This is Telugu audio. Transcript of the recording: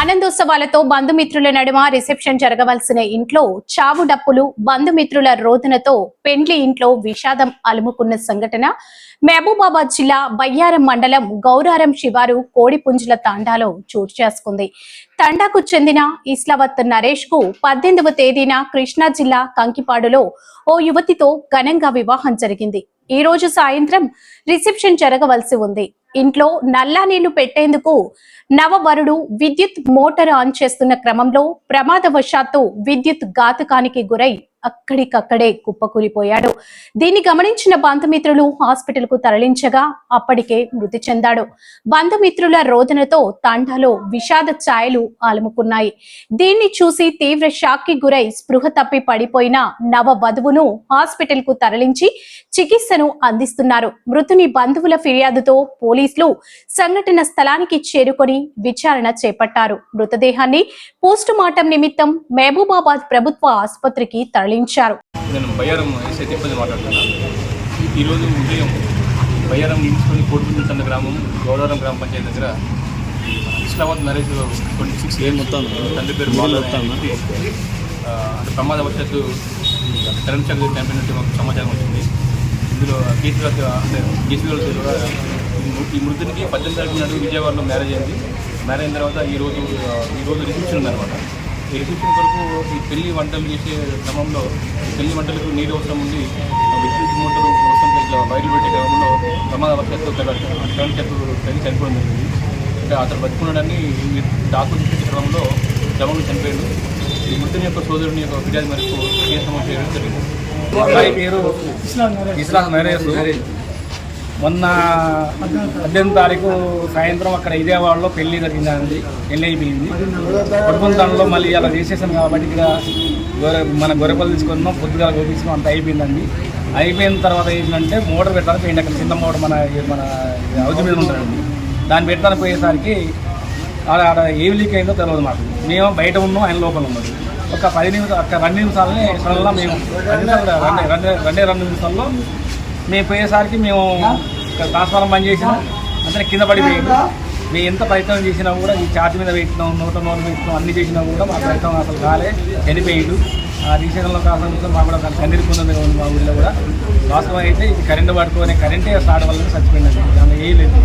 ఆనందోత్సవాలతో బంధుమిత్రుల నడుమ రిసెప్షన్ జరగవలసిన ఇంట్లో చావు డప్పులు బంధుమిత్రుల రోదనతో పెండ్లి ఇంట్లో విషాదం అలుముకున్న సంఘటన. మహబూబాబాద్ జిల్లా బయ్యారం మండలం గౌరారం శివారు కోడిపుంజుల తాండాలో చోటు చేసుకుంది. తండాకు చెందిన ఇస్లావత్ నరేష్కు పద్దెనిమిదవ తేదీన కృష్ణా జిల్లా కంకిపాడులో ఓ యువతితో ఘనంగా వివాహం జరిగింది. ఈ రోజు సాయంత్రం రిసెప్షన్ జరగవలసి ఉంది. ఇంట్లో నల్లా నీళ్ళు పెట్టేందుకు నవవరుడు విద్యుత్ మోటార్ ఆన్ చేస్తున్న క్రమంలో ప్రమాదవశాత్తు విద్యుత్ ఘాతుకానికి గురై అక్కడికక్కడే కుప్పకూలిపోయాడు. దీన్ని గమనించిన బంధుమిత్రులు హాస్పిటల్కు తరలించగా అప్పటికే మృతి చెందాడు. బంధుమిత్రుల రోదనతో తండాలో విషాద ఛాయలు అలుముకున్నాయి దీన్ని చూసి తీవ్ర షాక్కి గురై స్పృహ తప్పి పడిపోయిన నవ వధువును హాస్పిటల్కు తరలించి చికిత్సను అందిస్తున్నారు. మృతుని బంధువుల ఫిర్యాదుతో పోలీసులు సంఘటన స్థలానికి చేరుకొని విచారణ చేపట్టారు. మృతదేహాన్ని పోస్టుమార్టం నిమిత్తం మహబూబాబాద్ ప్రభుత్వ ఆసుపత్రికి తరలించారు నేను బయ్యారం ఎస్ఐ తిరుపతి మాట్లాడుతున్నాను ఈరోజు ఉదయం బయ్యారం మున్సిపల్ కోటిపుంజంత గ్రామం గౌరవరం గ్రామ పంచాయతీ దగ్గర Islamabad Naresh twenty six year మొత్తం? తండ్రి పేరు బాలు అంటే ప్రమాదవశాత్తు కరెంట్ షాక్ చనిపోయినట్టు మాకు సమాచారం వచ్చింది. ఇందులో కేసులు అంటే కేసులు కూడా ఈ మృతునికి పద్దెనిమిది తారీఖు నాడు విజయవాడలో మ్యారేజ్ అయింది. మ్యారేజ్ అయిన తర్వాత ఈ రోజు ఆ, ఈ రోజు రిసెప్షన్ ఉందన్నమాట. రిసెప్షన్ కొరకు ఈ పెళ్ళి వంటలు చేసే క్రమంలో ఈ పెళ్ళి వంటలకు నీరు అవసరం ఉంది. విద్యుత్ మోటార్ అవసరం ఇట్లా వైర్లు పెట్టే క్రమంలో ప్రమాదవశాత్తు కరెంట్ షాక్ పెళ్ళి చనిపోవడం జరిగింది. అంటే అతను బతుకున్నాడని డాక్టర్ చూపించే క్రమంలో జవాను చనిపోయాడు. ఈ మృతుని యొక్క సోదరుని యొక్క ఫిర్యాదు మేరకు కేసు నమోదు చేయడం జరిగింది ఇస్లాం నరేష్ మొన్న పద్దెనిమిది తారీఖు సాయంత్రం అక్కడ విజయవాడలో పెళ్ళి జరిగిందండి పెళ్ళి అయిపోయింది. కొడుకుంతంలో మళ్ళీ అలా చేసేసాం కాబట్టి ఇక్కడ గొర్రె మన గొర్రెపల్లి తీసుకున్నాం పొద్దుగా గోపించుకున్నాం అంత అయిపోయిందండి. అయిపోయిన తర్వాత ఏంటంటే మోటార్ పెట్టడానికి పోయింది అక్కడ చిన్న మోటార్ మన మన హౌస్ మీద ఉంటుందండి దాన్ని పెట్టడానికి పోయేసరికి ఆడ ఆడ ఏం లీక్ అయిందో తెలియదు మాకు. మేము బయట ఉన్నాం ఆయన లోపల ఉన్నాడు. ఒక పది నిమిషాలు ఒక రెండు నిమిషాలని సడన్గా మేము రెండు రెండు రెండు నిమిషాల్లో మేము పోయేసరికి మేము ట్రాన్స్ఫార్మర్ బంద్ చేసినాం. అంతే కింద పడిపోయింది మేము ఎంత ప్రయత్నం చేసినా కూడా ఈ చార్జ్ మీద పెట్టినాం నూట నూనె పెట్టినాం అన్ని చేసినా కూడా మా ప్రయత్నం అసలు కాలే చనిపోయాడు. ఆ రీసెంట్లో కాసిన మా కూడా కన్నీరు పొందింది మా ఊళ్ళో కూడా. వాస్తవం అయితే ఇది కరెంటు పట్టుకొని కరెంటే స్టార్ట్ వల్ల చచ్చిపోయింది దానిలో ఏ లేదు.